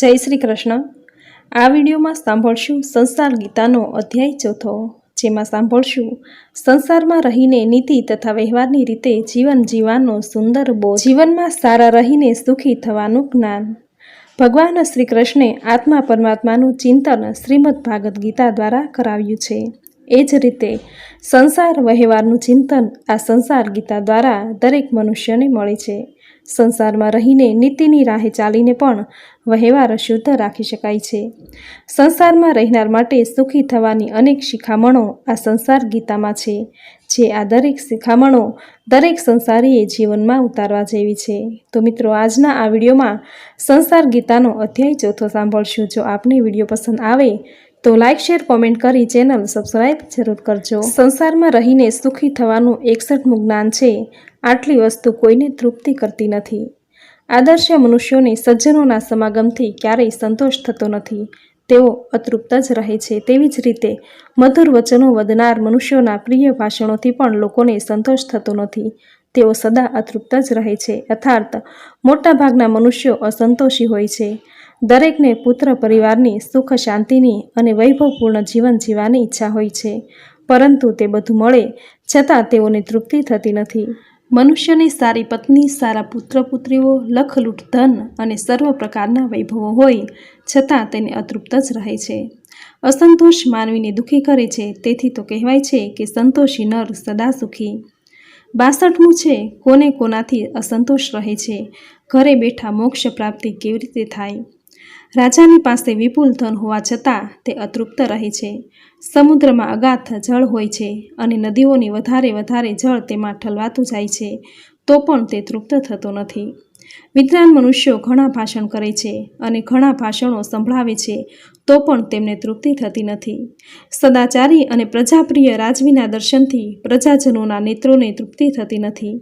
જય શ્રી કૃષ્ણ. આ વિડીયોમાં સાંભળશું સંસાર ગીતાનો અધ્યાય ચોથો, જેમાં સાંભળશું, સંસારમાં રહીને નીતિ તથા વ્યવહારની રીતે જીવન જીવવાનો સુંદર બોધ. જીવનમાં સારા રહીને સુખી થવાનું જ્ઞાન. ભગવાન શ્રી કૃષ્ણે આત્મા પરમાત્માનું ચિંતન શ્રીમદ ભાગવદ્ ગીતા દ્વારા કરાવ્યું છે. એ જ રીતે સંસાર વ્યવહારનું ચિંતન આ સંસાર ગીતા દ્વારા દરેક મનુષ્યને મળે છે. સંસારમાં રહીને નીતિની રાહે ચાલીને પણ વહેવાર શુદ્ધ રાખી શકાય છે. સંસારમાં રહેનાર માટે સુખી થવાની અનેક શિખામણો આ સંસાર ગીતામાં છે, જે આ દરેક શિખામણો દરેક સંસારીએ જીવનમાં ઉતારવા જેવી છે. તો મિત્રો, આજના આ વિડીયોમાં સંસાર ગીતાનો અધ્યાય ચોથો સાંભળશું. જો આપને વીડિયો પસંદ આવે, તો લાઇક શેર, કોમેન્ટ કરી ચેનલ સબસ્ક્રાઇબ જરૂર કરજો. સંસારમાં રહીને સુખી થવાનું એકસઠમું જ્ઞાન છે. આટલી વસ્તુ કોઈને તૃપ્તિ કરતી નથી. આદર્શ મનુષ્યોને સજ્જનોના સમાગમથી ક્યારેય સંતોષ થતો નથી. તેઓ અતૃપ્ત જ રહે છે. તેવી જ રીતે મધુર વચનો વધનાર મનુષ્યોના પ્રિય ભાષણોથી પણ લોકોને સંતોષ થતો નથી. તેઓ સદા અતૃપ્ત જ રહે છે. અર્થાત મોટાભાગના મનુષ્યો અસંતોષી હોય છે. દરેકને પુત્ર પરિવારની સુખ શાંતિની અને વૈભવપૂર્ણ જીવન જીવવાની ઈચ્છા હોય છે. પરંતુ તે બધું મળે છતાં તેઓને તૃપ્તિ થતી નથી. મનુષ્યની સારી પત્ની, સારા પુત્ર પુત્રીઓ લખલૂટ ધન અને સર્વ પ્રકારના વૈભવો હોય, છતાં તેને અતૃપ્ત જ રહે છે. અસંતોષ માનવીને દુઃખી કરે છે, તેથી તો કહેવાય છે કે સંતોષી નર સદા સુખી. બાસઠમું છે, કોને કોનાથી અસંતોષ રહે છે? ઘરે બેઠા મોક્ષ પ્રાપ્તિ કેવી રીતે થાય? રાજાની પાસે વિપુલ ધન હોવા છતાં તે અતૃપ્ત રહે છે. સમુદ્રમાં અગાધ જળ હોય છે અને નદીઓની વધારે વધારે જળ તેમાં ઠલવાતું જાય છે, તો પણ તે તૃપ્ત થતો નથી. વિદ્વાન મનુષ્યો ઘણા ભાષણ કરે છે અને ઘણા ભાષણો સંભળાવે છે તો પણ તેમને તૃપ્તિ થતી નથી. સદાચારી અને પ્રજાપ્રિય રાજવીના દર્શનથી પ્રજાજનોના નેત્રોને તૃપ્તિ થતી નથી.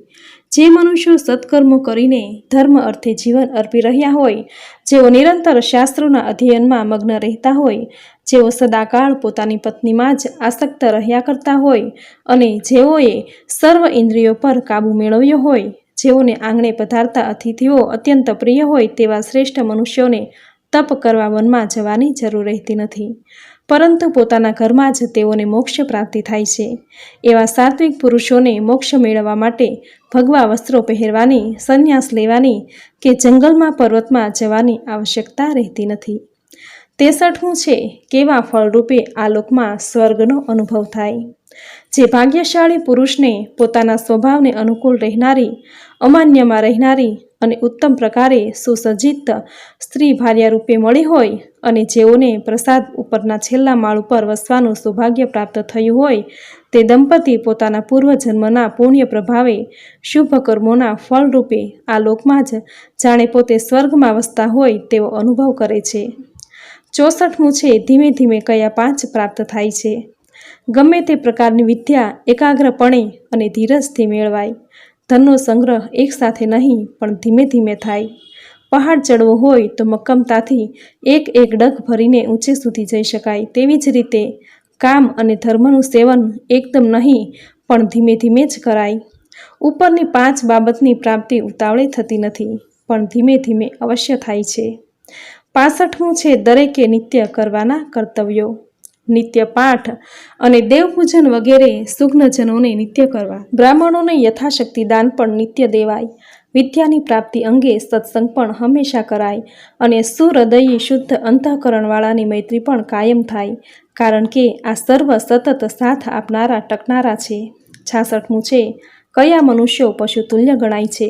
જે મનુષ્યો સત્કર્મો કરીને ધર્મ અર્થે જીવન અર્પી રહ્યા હોય, જેઓ નિરંતર શાસ્ત્રોના અધ્યયનમાં મગ્ન રહેતા હોય, જેઓ સદાકાળ પોતાની પત્નીમાં જ આસક્ત રહ્યા કરતા હોય અને જેઓએ સર્વ ઇન્દ્રિયો પર કાબુ મેળવ્યો હોય, જેઓને આંગણે પધારતા અતિથિઓ અત્યંત પ્રિય હોય તેવા શ્રેષ્ઠ મનુષ્યોને તપ કરવા વનમાં જવાની જરૂર રહેતી નથી. પરંતુ પોતાના ઘરમાં જ તેઓને મોક્ષ પ્રાપ્તિ થાય છે. એવા સાત્વિક પુરુષોને મોક્ષ મેળવવા માટે ભગવા વસ્ત્રો પહેરવાની, સંન્યાસ લેવાની કે જંગલમાં પર્વતમાં જવાની આવશ્યકતા રહેતી નથી. તેસઠમું છે, કેવા ફળરૂપે આ લોકમાં સ્વર્ગનો અનુભવ થાય? જે ભાગ્યશાળી પુરુષને પોતાના સ્વભાવને અનુકૂળ રહેનારી, અમાન્યમાં રહેનારી અને ઉત્તમ પ્રકારે સુસજ્જિત સ્ત્રી ભાર્યા રૂપે મળી હોય અને જેઓને પ્રસાદ ઉપરના છેલ્લા માળ ઉપર વસવાનું સૌભાગ્ય પ્રાપ્ત થયું હોય, તે દંપતી પોતાના પૂર્વજન્મના પુણ્ય પ્રભાવે શુભ કર્મોના ફળરૂપે આ લોકમાં જ જાણે પોતે સ્વર્ગમાં વસતા હોય તેવો અનુભવ કરે છે. ચોસઠમું છે, ધીમે ધીમે કયા પાંચ પ્રાપ્ત થાય છે. ગમે તે પ્રકારની વિદ્યા એકાગ્રપણે અને ધીરજથી મેળવાય. ધનનો સંગ્રહ એકસાથે નહીં, પણ ધીમે ધીમે થાય. પહાડ ચડવો હોય તો મક્કમતાથી એક એક ડગ ભરીને ઊંચે સુધી જઈ શકાય. તેવી જ રીતે કામ અને ધર્મનું સેવન એકદમ નહીં, પણ ધીમે ધીમે જ કરાય. ઉપરની પાંચ બાબતની પ્રાપ્તિ ઉતાવળે થતી નથી, પણ ધીમે ધીમે અવશ્ય થાય છે. પાસઠમું છે દરેકે નિત્ય કરવાના કર્તવ્યો. નિત્ય પાઠ અને દેવપૂજન વગેરે સુગ્નજનોને નિત્ય કરવા. બ્રાહ્મણોને યથાશક્તિ દાન પણ નિત્ય દેવાય. વિદ્યાની પ્રાપ્તિ અંગે સત્સંગ પણ હંમેશા કરાય અને સુહૃદયી શુદ્ધ અંતઃકરણવાળાની મૈત્રી પણ કાયમ થાય, કારણ કે આ સર્વ સતત સાથ આપનારા ટકનારા છે. છાસઠમું છે કયા મનુષ્યો પશુતુલ્ય ગણાય છે?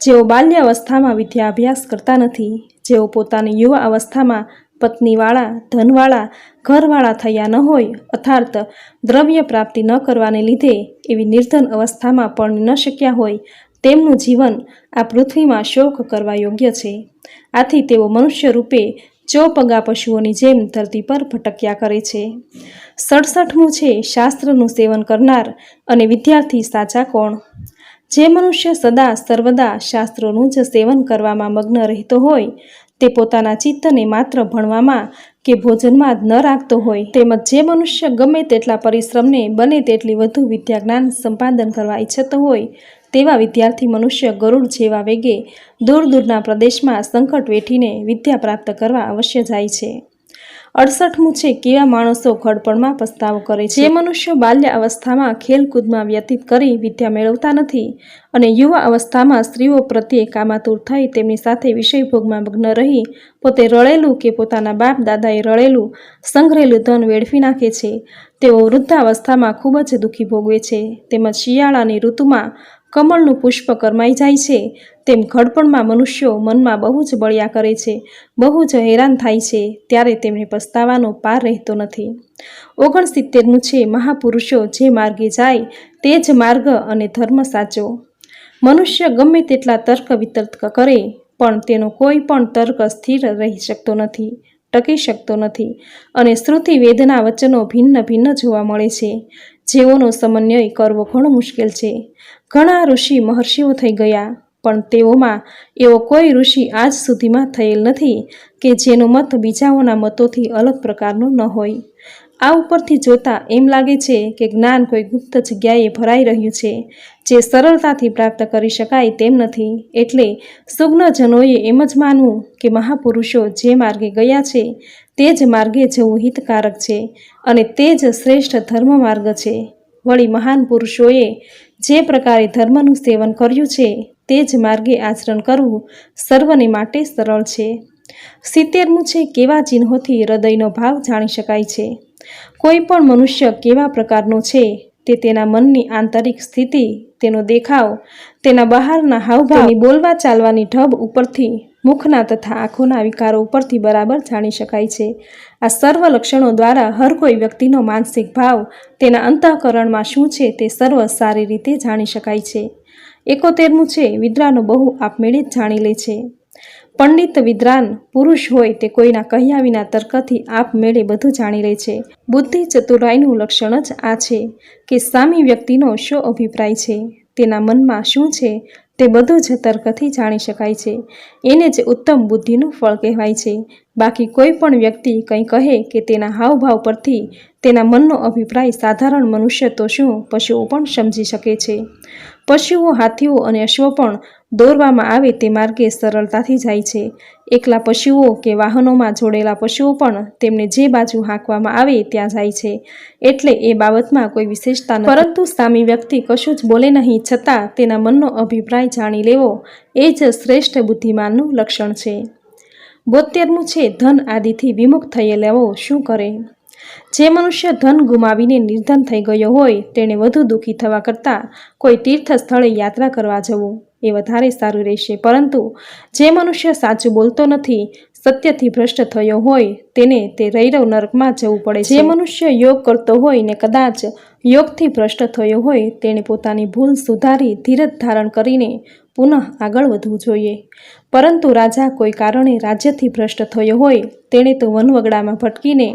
જેઓ બાલ્યાવસ્થામાં વિદ્યા અભ્યાસ કરતા નથી, જેઓ પોતાની યુવા અવસ્થામાં પત્નીવાળા, ધનવાળા, ઘરવાળા થયા ન હોય અર્થાત દ્રવ્ય પ્રાપ્તિ ન કરવાને લીધે એવી નિર્ધન અવસ્થામાં પણ ન શક્યા હોય, તેમનું જીવન આ પૃથ્વીમાં શોક કરવા યોગ્ય છે. આથી તેઓ મનુષ્ય રૂપે ચોપગા પશુઓની જેમ ધરતી પર ભટક્યા કરે છે. સડસઠમું છે શાસ્ત્રનું સેવન કરનાર અને વિદ્યાર્થી સાચા કોણ? જે મનુષ્ય સદા, સર્વદા શાસ્ત્રોનું જ સેવન કરવામાં મગ્ન રહેતો હોય તે પોતાના ચિત્તને માત્ર ભણવામાં કે ભોજનમાં જ ન રાખતો હોય. તેમજ જે મનુષ્ય ગમે તેટલા પરિશ્રમને બને તેટલી વધુ વિદ્યા જ્ઞાન સંપાદન કરવા ઈચ્છતો હોય, તેવા વિદ્યાર્થી મનુષ્ય ગરુડ જેવા વેગે દૂર દૂરના પ્રદેશમાં સંકટ વેઠીને વિદ્યા પ્રાપ્ત કરવા અવશ્ય જાય છે. અડસઠમું છે કેવા માણસો ઘડપણમાં પસ્તાવો કરે છે. જે મનુષ્યો બાલ્ય અવસ્થામાં ખેલકૂદમાં વ્યતીત કરી વિદ્યા મેળવતા નથી અને યુવા અવસ્થામાં સ્ત્રીઓ પ્રત્યે કામાતુર થઈ તેમની સાથે વિષયભોગમાં મગ્ન રહી પોતે રળેલું કે પોતાના બાપ દાદાએ રળેલું સંઘરેલું ધન વેડફી નાખે છે. તેઓ વૃદ્ધાવસ્થામાં ખૂબ જ દુઃખી ભોગવે છે. તેમજ શિયાળાની ઋતુમાં કમળનું પુષ્પ કરમાઈ જાય છે. તેમ ઘડપણમાં મનુષ્યો મનમાં બહુ જ બળ્યા કરે છે. બહુ જ હેરાન થાય છે. ત્યારે તેમને પસ્તાવાનો પાર રહેતો નથી. ઓગણસિત્તેરનું છે મહાપુરુષો જે માર્ગે જાય તે જ માર્ગ અને ધર્મ સાચો. મનુષ્ય ગમે તેટલા તર્ક વિતર્ક કરે, પણ તેનો કોઈ પણ તર્ક સ્થિર રહી શકતો નથી, ટકી શકતો નથી અને શ્રુતિ વેદના વચનો ભિન્ન ભિન્ન જોવા મળે છે. જેઓનો સમન્વય કરવો ઘણો મુશ્કેલ છે. ઘણા ઋષિ મહર્ષિઓ થઈ ગયા, પણ તેઓમાં એવો કોઈ ઋષિ આજ સુધીમાં થયેલ નથી કે જેનો મત બીજાઓના મતોથી અલગ પ્રકારનો ન હોય. આ ઉપરથી જોતા એમ લાગે છે કે જ્ઞાન કોઈ ગુપ્ત જગ્યાએ ભરાઈ રહ્યું છે. જે સરળતાથી પ્રાપ્ત કરી શકાય તેમ નથી. એટલે સુગ્નજનોએ એમ જ માનવું કે મહાપુરુષો જે માર્ગે ગયા છે, તે જ માર્ગે જવું હિતકારક છે અને તે જ શ્રેષ્ઠ ધર્મ માર્ગ છે. વળી મહાન પુરુષોએ જે પ્રકારે ધર્મનું સેવન કર્યું છે, તે જ માર્ગે આચરણ કરવું સર્વને માટે સરળ છે. સિત્તેરમું છે કેવા ચિહ્નોથી હૃદયનો ભાવ જાણી શકાય છે. કોઈ પણ મનુષ્ય કેવા પ્રકારનો છે તે તેના મનની આંતરિક સ્થિતિ, તેનો દેખાવ, તેના બહારના હાવભાવ બોલવા ચાલવાની ઢબ ઉપરથી, મુખના તથા આંખોના વિકારો ઉપરથી બરાબર જાણી શકાય છે. આ સર્વ લક્ષણો દ્વારા હર કોઈ વ્યક્તિનો માનસિક ભાવ તેના અંતઃકરણમાં શું છે તે સર્વ સારી રીતે જાણી શકાય છે. એકોતેરમું છે વિદ્રાનો બહુ આપમેળે જ જાણી લે છે. પંડિત વિદ્વાન પુરુષ હોય તે કોઈના કહ્યા વિના તર્કથી આપમેળે બધું જાણી લે છે. બુદ્ધિ ચતુરાઈનું લક્ષણ જ આ છે કે સામી વ્યક્તિનો શો અભિપ્રાય છે? તેના મનમાં શું છે? તે બધું જ તર્કથી જાણી શકાય છે. એને જ ઉત્તમ બુદ્ધિનું ફળ કહેવાય છે. બાકી કોઈ પણ વ્યક્તિ કંઈ કહે કે તેના હાવભાવ પરથી તેના મનનો અભિપ્રાય સાધારણ મનુષ્ય તો શું પશુઓ પણ સમજી શકે છે. પશુઓ, હાથીઓ અને અશ્વ પણ દોરવામાં આવે તે માર્ગે સરળતાથી જાય છે. એકલા પશુઓ કે વાહનોમાં જોડેલા પશુઓ પણ તેમને જે બાજુ હાંકવામાં આવે ત્યાં જાય છે. એટલે એ બાબતમાં કોઈ વિશેષતા નથી. પરંતુ સામી વ્યક્તિ કશું જ બોલે નહીં છતાં તેના મનનો અભિપ્રાય જાણી લેવો એ જ શ્રેષ્ઠ બુદ્ધિમાનનું લક્ષણ છે. બોતેરમું છે, ધન આદિથી વિમુખ થયેલાઓ શું કરે? જે મનુષ્ય ધન ગુમાવીને નિર્ધન થઈ ગયો હોય, તેણે વધુ દુઃખી થવા કરતાં કોઈ તીર્થ સ્થળે યાત્રા કરવા જવું એ વધારે સારું રહેશે. પરંતુ જે મનુષ્ય સાચું બોલતો નથી સત્યથી ભ્રષ્ટ થયો હોય તેને તે રૈરવ નર્કમાં જવું પડે જે મનુષ્ય યોગ કરતો હોય ને કદાચ યોગથી ભ્રષ્ટ થયો હોય તેણે પોતાની ભૂલ સુધારી ધીરજ ધારણ કરીને પુનઃ આગળ વધવું જોઈએ. પરંતુ રાજા કોઈ કારણે રાજ્યથી ભ્રષ્ટ થયો હોય તેણે તો વનવગડામાં ભટકીને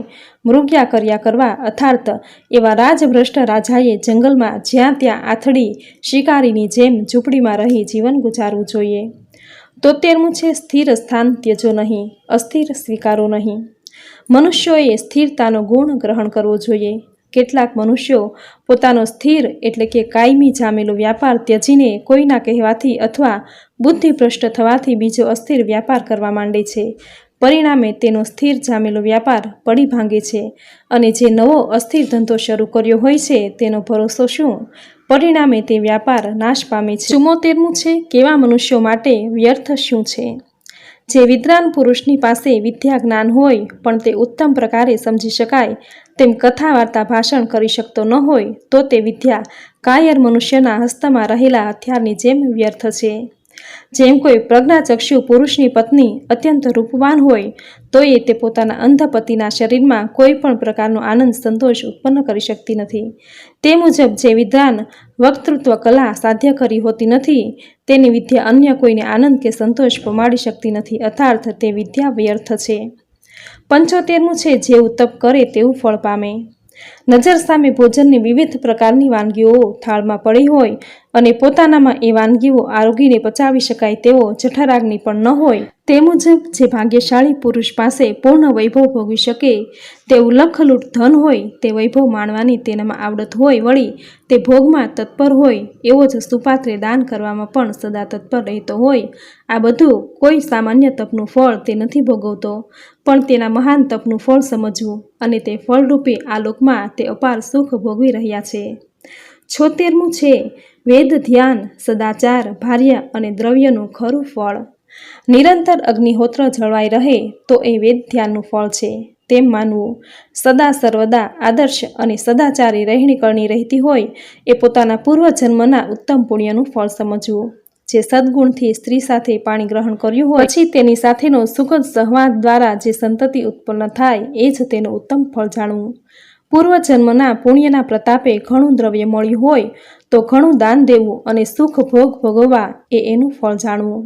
મૃગ્યા કર્યા કરવા અર્થાત એવા રાજભ્રષ્ટ રાજાએ જંગલમાં જ્યાં ત્યાં આથડી શિકારીની જેમ ઝૂંપડીમાં રહી જીવન ગુજારવું જોઈએ. તોતેરમું છે સ્થિર સ્થાન ત્યજો નહીં, અસ્થિર સ્વીકારો નહીં. મનુષ્યોએ સ્થિરતાનો ગુણ ગ્રહણ કરવો જોઈએ. કેટલાક મનુષ્યો પોતાનો સ્થિર એટલે કે કાયમી જામેલો વ્યાપાર ત્યજીને કોઈના કહેવાથી અથવા બુદ્ધિભ્રષ્ટ થવાથી બીજો અસ્થિર વ્યાપાર કરવા માંડે છે. પરિણામે તેનો સ્થિર જામેલો વ્યાપાર પડી ભાંગે છે અને જે નવો અસ્થિર ધંધો શરૂ કર્યો હોય છે તેનો ભરોસો શું? પરિણામે તે વ્યાપાર નાશ પામે છે. ચુમ્મોતેરમું છે, કેવા મનુષ્યો માટે વ્યર્થ શું છે? જે વિદ્વાન પુરુષની પાસે વિદ્યા જ્ઞાન હોય, પણ તે ઉત્તમ પ્રકારે સમજી શકાય, તેમ કથા વાર્તા ભાષણ કરી શકતો ન હોય, તો તે વિદ્યા કાયર મનુષ્યના હસ્તમાં રહેલા હથિયારની જેમ વ્યર્થ છે. જેમ કોઈ પ્રજ્ઞાચક્ષુ પુરુષની પત્ની અત્યંત રૂપવાન હોય તો એ તે પોતાના અંધ પતિના શરીરમાં કોઈ પણ પ્રકારનો આનંદ સંતોષ ઉત્પન્ન કરી શકતી નથી. તે મુજબ જે વિદ્વાન વક્તૃત્વ કલા સાધ્ય કરી હોતી નથી, તેની વિદ્યા અન્ય કોઈને આનંદ કે સંતોષ પમાડી શકતી નથી અર્થાર્થ તે વિદ્યા વ્યર્થ છે. પંચોતેરમું છે જેવું તપ કરે તેવું ફળ પામે. નજર સામે ભોજનની વિવિધ પ્રકારની વાનગીઓ થાળમાં પડી હોય અને પોતાનામાં એ વાનગીઓ આરોગીને પચાવી શકાય તેવો જઠરાગ્નિ પણ ન હોય. તે મુજબ, જે ભાગ્યશાળી પુરુષ પાસે પૂર્ણ વૈભવ ભોગવી શકે, તેવું લખલૂટ ધન હોય, તે વૈભવ માણવાની તેનામાં આવડત હોય વળી તે ભોગમાં તત્પર હોય, એવો જ સુપાત્રે દાન કરવામાં પણ સદા તત્પર રહેતો હોય. આ બધું કોઈ સામાન્ય તપનું ફળ તે નથી ભોગવતો, પણ તેના મહાન તપનું ફળ સમજવું અને તે ફળરૂપે આ લોકમાં તે અપાર સુખ ભોગવી રહ્યા છે. છોતેરમું છે, વેદ, ધ્યાન, સદાચાર, ભાર્ય અને દ્રવ્યનું ખરું ફળ. નિરંતર અગ્નિહોત્ર જળવાઈ રહે તો એ વેદ ધ્યાનનું ફળ છે. તેમ માનવું, સદા સર્વદા આદર્શ અને સદાચારી રહેણી કરણી રહેતી હોય એ પોતાના પૂર્વજન્મના ઉત્તમ પુણ્યનું ફળ સમજવું. જે સદગુણથી સ્ત્રી સાથે પાણી ગ્રહણ કર્યું હોય, પછી તેની સાથેનો સુખદ સહવાદ દ્વારા જે સંતતિ ઉત્પન્ન થાય એ જ તેનું ઉત્તમ ફળ જાણવું. પૂર્વજન્મના પુણ્યના પ્રતાપે ઘણું દ્રવ્ય મળ્યું હોય તો ઘણું દાન દેવું અને સુખ ભોગ ભોગવવા એ એનું ફળ જાણવું.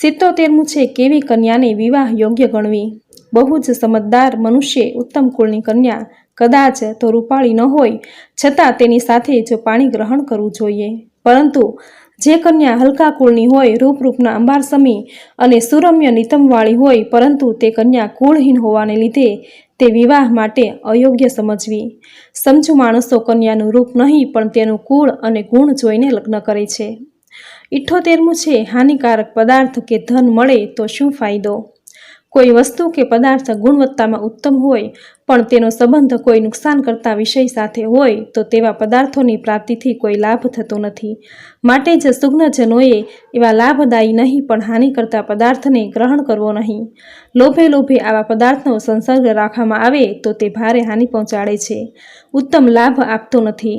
સિત્તોતેરમું છે, કેવી કન્યાને વિવાહ યોગ્ય ગણવી? બહુ જ સમજદાર મનુષ્ય ઉત્તમ કુળની કન્યા કદાચ તો રૂપાળી ન હોય, છતાં તેની સાથે જો પાણી ગ્રહણ કરવું જોઈએ. પરંતુ જે કન્યા હલકા કુળની હોય, રૂપરૂપના અંબારસમી અને સુરમ્ય નિતમવાળી હોય, પરંતુ તે કન્યા કુળહીન હોવાને લીધે તે વિવાહ માટે અયોગ્ય સમજવી. સમજુ માણસો કન્યાનું રૂપ નહીં, પણ તેનું કુળ અને ગુણ જોઈને લગ્ન કરે છે. ઇઠ્ઠોતેરમું છે, હાનિકારક પદાર્થ કે ધન મળે તો શું ફાયદો? કોઈ વસ્તુ કે પદાર્થ ગુણવત્તામાં ઉત્તમ હોય પણ તેનો સંબંધ કોઈ નુકસાન કરતા વિષય સાથે હોય તો તેવા પદાર્થોની પ્રાપ્તિથી કોઈ લાભ થતો નથી. માટે જ સુગ્નજનોએ એવા લાભદાયી નહીં પણ હાનિ કરતા પદાર્થને ગ્રહણ કરવો નહીં. લોભે લોભે આવા પદાર્થનો સંસર્ગ રાખવામાં આવે તો તે ભારે હાનિ પહોંચાડે છે. ઉત્તમ લાભ આપતો નથી.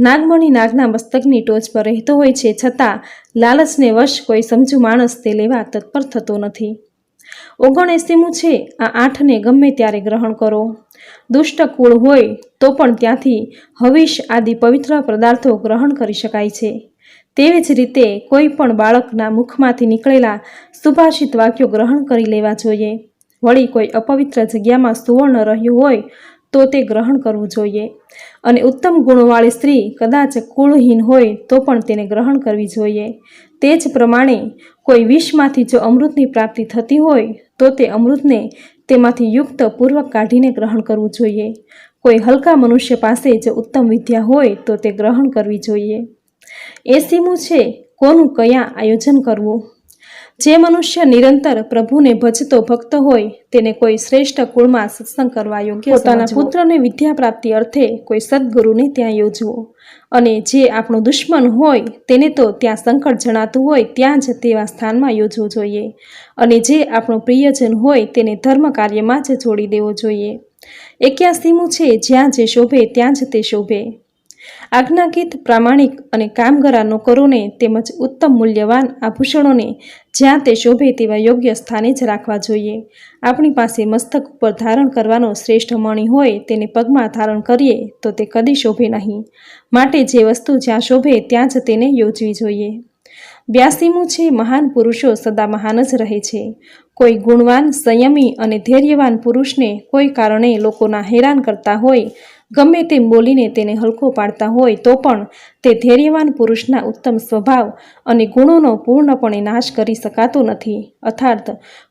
નાગમણી નાગના મસ્તકની ટોચ પર રહેતો હોય છે છતાં લાલચને વશ કોઈ સમજુ માણસ તે લેવા તત્પર થતો નથી. ઓગણએંસીમું છે, આ આઠને ગમે ત્યારે ગ્રહણ કરો. દુષ્ટ કુળ હોય તો પણ ત્યાંથી હવિષ આદિ પવિત્ર પદાર્થો ગ્રહણ કરી શકાય છે. તેવી જ રીતે કોઈ પણ બાળકના મુખમાંથી નીકળેલા સુભાષિત વાક્યો ગ્રહણ કરી લેવા જોઈએ. વળી કોઈ અપવિત્ર જગ્યામાં સુવર્ણ રહ્યું હોય તો તે ગ્રહણ કરવું જોઈએ. અને ઉત્તમ ગુણવાળી સ્ત્રી કદાચ કુળહીન હોય તો પણ તેને ગ્રહણ કરવી જોઈએ. તે જ પ્રમાણે કોઈ વિષમાંથી જો અમૃતની પ્રાપ્તિ થતી હોય, તો તે અમૃતને તેમાંથી યુક્ત પૂર્વક કાઢીને ગ્રહણ કરવું જોઈએ. કોઈ હલકા મનુષ્ય પાસે જો ઉત્તમ વિદ્યા હોય, તો તે ગ્રહણ કરવી જોઈએ. એસીમું છે, કોનું કયા આયોજન કરવું? જે મનુષ્ય નિરંતર પ્રભુને ભજતો ભક્ત હોય તેને કોઈ શ્રેષ્ઠ કુળમાં સત્સંગ કરવા યોગ્ય પોતાના પુત્રને વિદ્યા પ્રાપ્તિ અર્થે કોઈ સદગુરુને ત્યાં યોજવો. અને જે આપણો દુશ્મન હોય તેને તો ત્યાં સંકટ જણાતું હોય ત્યાં જ તેવા સ્થાનમાં યોજવું જોઈએ. અને જે આપણો પ્રિયજન હોય તેને ધર્મ કાર્યમાં જ જોડી દેવો જોઈએ. એક્યાસીમું છે જ્યાં જે શોભે ત્યાં જ તે શોભે. આજ્ઞાકિત, પ્રામાણિક અને કામગરા નોકરોને તેમજ ઉત્તમ મૂલ્યવાન આભૂષણોને જ્યાં તે શોભે તેવા યોગ્ય સ્થાને જ રાખવા જોઈએ. આપણી પાસે મસ્તક ઉપર ધારણ કરવાનો શ્રેષ્ઠ મણી હોય તેને પગમાં ધારણ કરીએ તો તે કદી શોભે નહીં. માટે જે વસ્તુ જ્યાં શોભે ત્યાં જ તેને યોજવી જોઈએ. બ્યાસીમું છે, મહાન પુરુષો સદા મહાન જ રહે છે. કોઈ ગુણવાન, સંયમી અને ધૈર્યવાન પુરુષને કોઈ કારણે લોકોના હેરાન કરતા હોય ગમે તેમ બોલીને તેને હલકો પાડતા હોય તો પણ તે ધૈર્યવાન પુરુષના ઉત્તમ સ્વભાવ અને ગુણોનો પૂર્ણપણે નાશ કરી શકાતો નથી. અર્થાત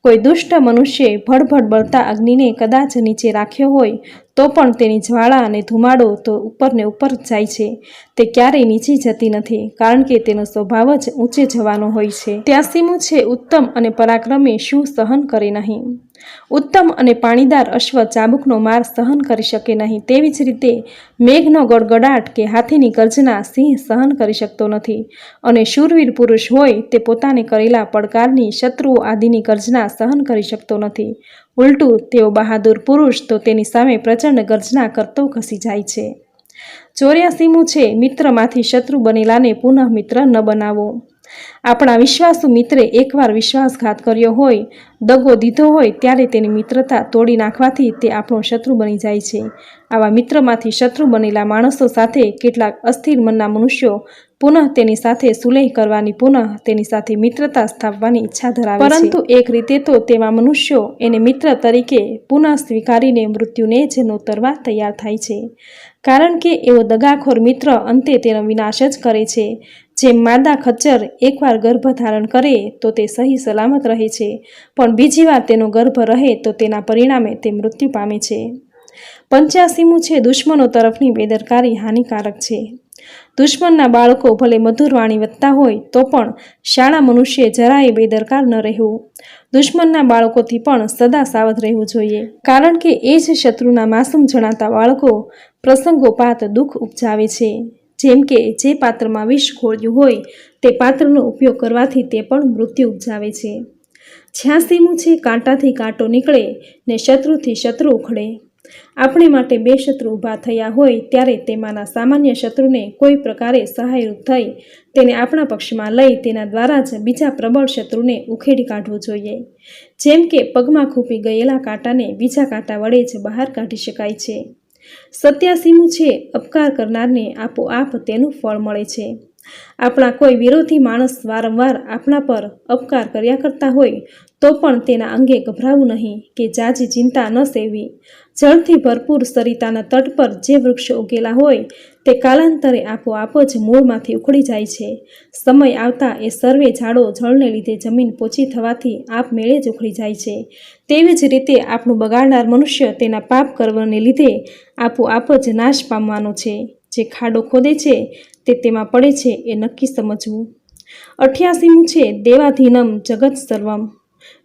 કોઈ દુષ્ટ મનુષ્યે ભડભડ બળતા અગ્નિને કદાચ નીચે રાખ્યો હોય તો પણ તેની જ્વાળા અને ધુમાડો તો ઉપરને ઉપર જાય છે. તે ક્યારેય નીચે જતી નથી, કારણ કે તેનો સ્વભાવ જ ઊંચે જવાનો હોય છે. ત્યાસીમું છે, ઉત્તમ અને પરાક્રમે શું સહન કરે નહીં. ઉત્તમ અને પાણીદાર અશ્વ ચાબુકનો માર સહન કરી શકે નહીં તેવી જ રીતે મેઘનો ગડગડાટ કે હાથીની ગર્જના સિંહ સહન કરી શકતો નથી. અને શૂરવીર પુરુષ હોય તે પોતાને કરેલા પડકારની શત્રુઓ આદિની ગર્જના સહન કરી શકતો નથી. ઉલટું, તેઓ બહાદુર પુરુષ તો તેની સામે પ્રચંડ ગર્જના કરતો ઘસી જાય છે. ચોર્યાસીમું છે, મિત્રમાંથી શત્રુ બનેલાને પુનઃ મિત્ર ન બનાવો. આપણા વિશ્વાસુ મિત્રે એકવાર વિશ્વાસઘાત કર્યો હોય, દગો દીધો હોય, ત્યારે તેની મિત્રતા તોડી નાખવાથી તે આપણો શત્રુ બની જાય છે. આવા મિત્રમાંથી શત્રુ બનેલા માણસો સાથે કેટલાક અસ્થિર મનના મનુષ્યો પુનઃ તેની સાથે સુલેહ કરવાની, પુનઃ તેની સાથે મિત્રતા સ્થાપવાની ઈચ્છા ધરાવે પરંતુ એક રીતે તો તેવા મનુષ્યો એને મિત્ર તરીકે પુનઃ સ્વીકારીને મૃત્યુને જ નોતરવા તૈયાર થાય છે. કારણ કે એવો દગાખોર મિત્ર અંતે તેનો વિનાશ જ કરે છે. જેમ માદા ખચ્ચર એકવાર ગર્ભ ધારણ કરે, તો તે સહી સલામત રહે છે. પણ બીજી વાર તેનો ગર્ભ રહે, તો તેના પરિણામે તે મૃત્યુ પામે છે. પંચ્યાસીમું છે દુશ્મનો તરફની બેદરકારી હાનિકારક છે. દુશ્મનના બાળકો ભલે મધુર વાણી વધતા હોય, તો પણ શાળા મનુષ્ય જરાય બેદરકાર ન રહેવું. દુશ્મનના બાળકોથી પણ સદા સાવધ રહેવું જોઈએ. કારણ કે એ જ શત્રુના માસૂમ જણાતા બાળકો પ્રસંગોપાત દુઃખ ઉપજાવે છે. જેમ કે જે પાત્રમાં વિષ ઘોળ્યું હોય તે પાત્રનો ઉપયોગ કરવાથી તે પણ મૃત્યુ ઉપજાવે છે. છ્યાસીમું છે કાંટાથી કાંટો નીકળે ને શત્રુથી શત્રુ ઉખડે. આપણે માટે બે શત્રુ ઊભા થયા હોય ત્યારે તેમાંના સામાન્ય શત્રુને કોઈ પ્રકારે સહાયરૂપ થઈ તેને આપણા પક્ષમાં લઈ તેના દ્વારા જ બીજા પ્રબળ શત્રુને ઉખેડી કાઢવું જોઈએ. જેમ કે પગમાં ખૂપી ગયેલા કાંટાને બીજા કાંટા વડે જ બહાર કાઢી શકાય છે. સત્યાસીમું છે, અપકાર કરનારને આપોઆપ તેનું ફળ મળે છે. આપણા કોઈ વિરોધી માણસ વારંવાર આપણા પર અપકાર કર્યા કરતા હોય તો પણ તેના અંગે ગભરાવું નહીં કે જાજી ચિંતા ન સેવી. જળથી ભરપૂર સરિતાના તટ પર જે વૃક્ષો ઉગેલા હોય, તે કાલાંતરે આપોઆપ જ મૂળમાંથી ઉખડી જાય છે. સમય આવતા એ સર્વે ઝાડો જળને લીધે જમીન પોચી થવાથી આપમેળે જ ઉખડી જાય છે. તેવી જ રીતે આપણું બગાડનાર મનુષ્ય તેના પાપ કરવાને લીધે આપોઆપ જ નાશ પામવાનો છે. જે ખાડો ખોદે છે, તે તેમાં પડે છે એ નક્કી સમજવું. અઠ્યાસીમું છે દેવાધીનમ જગત સર્વમ.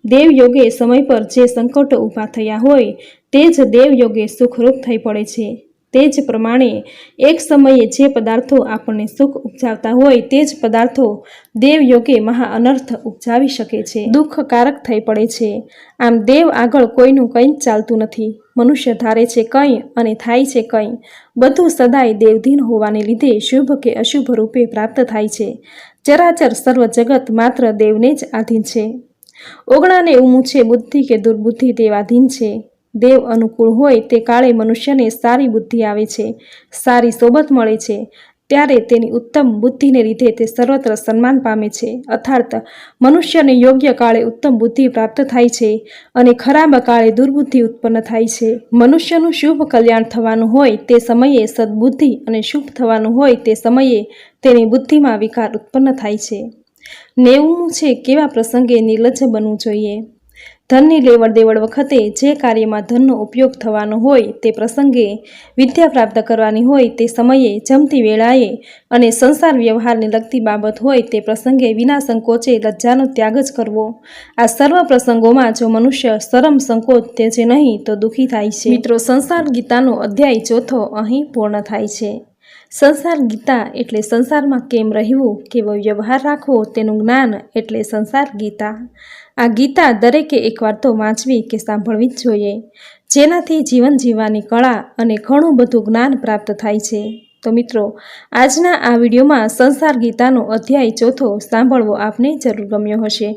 દેવયોગે સમય પર જે સંકટો ઊભા થયા હોય, તે જ દેવયોગે સુખરૂપ થઈ પડે છે. તે જ પ્રમાણે એક સમયે જે પદાર્થો આપણને સુખ ઉપજાવતા હોય, તે જ પદાર્થો દેવયોગે મહા અનર્થ ઉપજાવી શકે છે. દુઃખકારક થઈ પડે છે. આમ દેવ આગળ કોઈનું કંઈ જ ચાલતું નથી. મનુષ્ય ધારે છે કંઈ અને થાય છે કંઈ. બધું સદાય દેવધીન હોવાને લીધે શુભ કે અશુભ રૂપે પ્રાપ્ત થાય છે. ચરાચર સર્વ જગત માત્ર દેવને જ આધીન છે. ઓગણાને ઉમું છે, બુદ્ધિ કે દુર્બુદ્ધિ દેવાધીન છે. દેવ અનુકૂળ હોય તે કાળે મનુષ્યને સારી બુદ્ધિ આવે છે, સારી સોબત મળે છે. ત્યારે તેની ઉત્તમ બુદ્ધિને લીધે તે સર્વત્ર સન્માન પામે છે. અર્થાર્થ મનુષ્યને યોગ્ય કાળે ઉત્તમ બુદ્ધિ પ્રાપ્ત થાય છે અને ખરાબ કાળે દુર્બુદ્ધિ ઉત્પન્ન થાય છે. મનુષ્યનું શુભ કલ્યાણ થવાનું હોય તે સમયે સદબુદ્ધિ અને શુભ થવાનું હોય તે સમયે તેની બુદ્ધિમાં વિકાર ઉત્પન્ન થાય છે. નેવું છે કેવા પ્રસંગે નિર્લજ્જ બનવું જોઈએ? ધનની લેવડ દેવડ વખતે જે કાર્યમાં ધનનો ઉપયોગ થવાનો હોય તે પ્રસંગે વિદ્યા પ્રાપ્ત કરવાની હોય તે સમયે જમતી વેળાએ અને સંસાર વ્યવહારને લગતી બાબત હોય તે પ્રસંગે વિના સંકોચે લજ્જાનો ત્યાગ જ કરવો. આ સર્વ પ્રસંગોમાં જો મનુષ્ય શરમ સંકોચ તેજે નહીં તો દુઃખી થાય છે. મિત્રો, સંસાર ગીતાનો અધ્યાય ચોથો અહીં પૂર્ણ થાય છે. સંસાર ગીતા એટલે સંસારમાં કેમ રહેવું, કેવો વ્યવહાર રાખવો તેનું જ્ઞાન એટલે સંસાર ગીતા. આ ગીતા દરેકે એકવાર તો વાંચવી કે સાંભળવી જ જોઈએ. જેનાથી જીવન જીવવાની કળા અને ઘણું બધું જ્ઞાન પ્રાપ્ત થાય છે. તો મિત્રો, આજના આ વિડીયોમાં સંસાર ગીતાનો અધ્યાય ચોથો સાંભળવો આપને જરૂર ગમ્યો હશે.